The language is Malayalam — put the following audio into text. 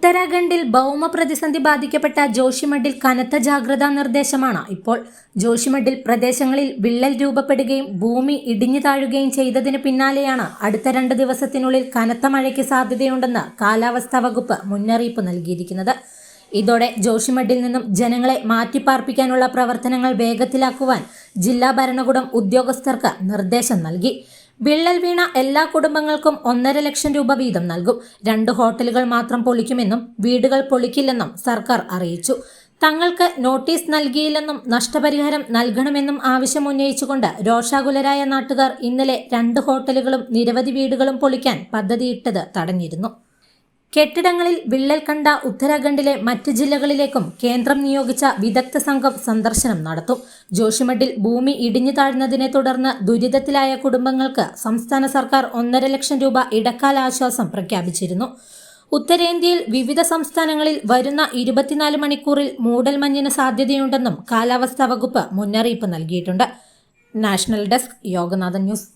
ഉത്തരാഖണ്ഡിൽ ഭൗമ പ്രതിസന്ധി ബാധിക്കപ്പെട്ട ജോഷിമഡിൽ കനത്ത ജാഗ്രതാ നിർദ്ദേശമാണ്. ഇപ്പോൾ ജോഷിമഡിൽ പ്രദേശങ്ങളിൽ വിള്ളൽ രൂപപ്പെടുകയും ഭൂമി ഇടിഞ്ഞു താഴുകയും ചെയ്തതിന് പിന്നാലെയാണ് അടുത്ത രണ്ട് ദിവസത്തിനുള്ളിൽ കനത്ത മഴയ്ക്ക് സാധ്യതയുണ്ടെന്ന് കാലാവസ്ഥാ വകുപ്പ് മുന്നറിയിപ്പ് നൽകിയിരിക്കുന്നത്. ഇതോടെ ജോഷിമഡിൽ നിന്നും ജനങ്ങളെ മാറ്റിപ്പാർപ്പിക്കാനുള്ള പ്രവർത്തനങ്ങൾ വേഗത്തിലാക്കുവാൻ ജില്ലാ ഭരണകൂടം ഉദ്യോഗസ്ഥർക്ക് നിർദ്ദേശം നൽകി. വിള്ളൽ വീണ എല്ലാ കുടുംബങ്ങൾക്കും ഒന്നര ലക്ഷം രൂപ വീതം നൽകും. രണ്ട് ഹോട്ടലുകൾ മാത്രം പൊളിക്കുമെന്നും വീടുകൾ പൊളിക്കില്ലെന്നും സർക്കാർ അറിയിച്ചു. തങ്ങൾക്ക് നോട്ടീസ് നൽകിയില്ലെന്നും നഷ്ടപരിഹാരം നൽകണമെന്നും ആവശ്യം ഉന്നയിച്ചുകൊണ്ട് രോഷാകുലരായ നാട്ടുകാർ ഇന്നലെ രണ്ട് ഹോട്ടലുകളും നിരവധി വീടുകളും പൊളിക്കാൻ പദ്ധതിയിട്ടത് തടഞ്ഞിരുന്നു. കെട്ടിടങ്ങളിൽ വിള്ളൽ കണ്ട ഉത്തരാഖണ്ഡിലെ മറ്റ് ജില്ലകളിലേക്കും കേന്ദ്രം നിയോഗിച്ച വിദഗ്ധ സംഘം സന്ദർശനം നടത്തും. ജോഷിമഠിൽ ഭൂമി ഇടിഞ്ഞു താഴ്ന്നതിനെ തുടർന്ന് ദുരിതത്തിലായ കുടുംബങ്ങൾക്ക് സംസ്ഥാന സർക്കാർ ഒന്നര ലക്ഷം രൂപ ഇടക്കാല ആശ്വാസം പ്രഖ്യാപിച്ചിരുന്നു. ഉത്തരേന്ത്യയിൽ വിവിധ സംസ്ഥാനങ്ങളിൽ വരുന്ന ഇരുപത്തിനാല് മണിക്കൂറിൽ മൂടൽമഞ്ഞിന് സാധ്യതയുണ്ടെന്നും കാലാവസ്ഥാ വകുപ്പ് മുന്നറിയിപ്പ് നൽകിയിട്ടുണ്ട്. National desk Yoganathan news.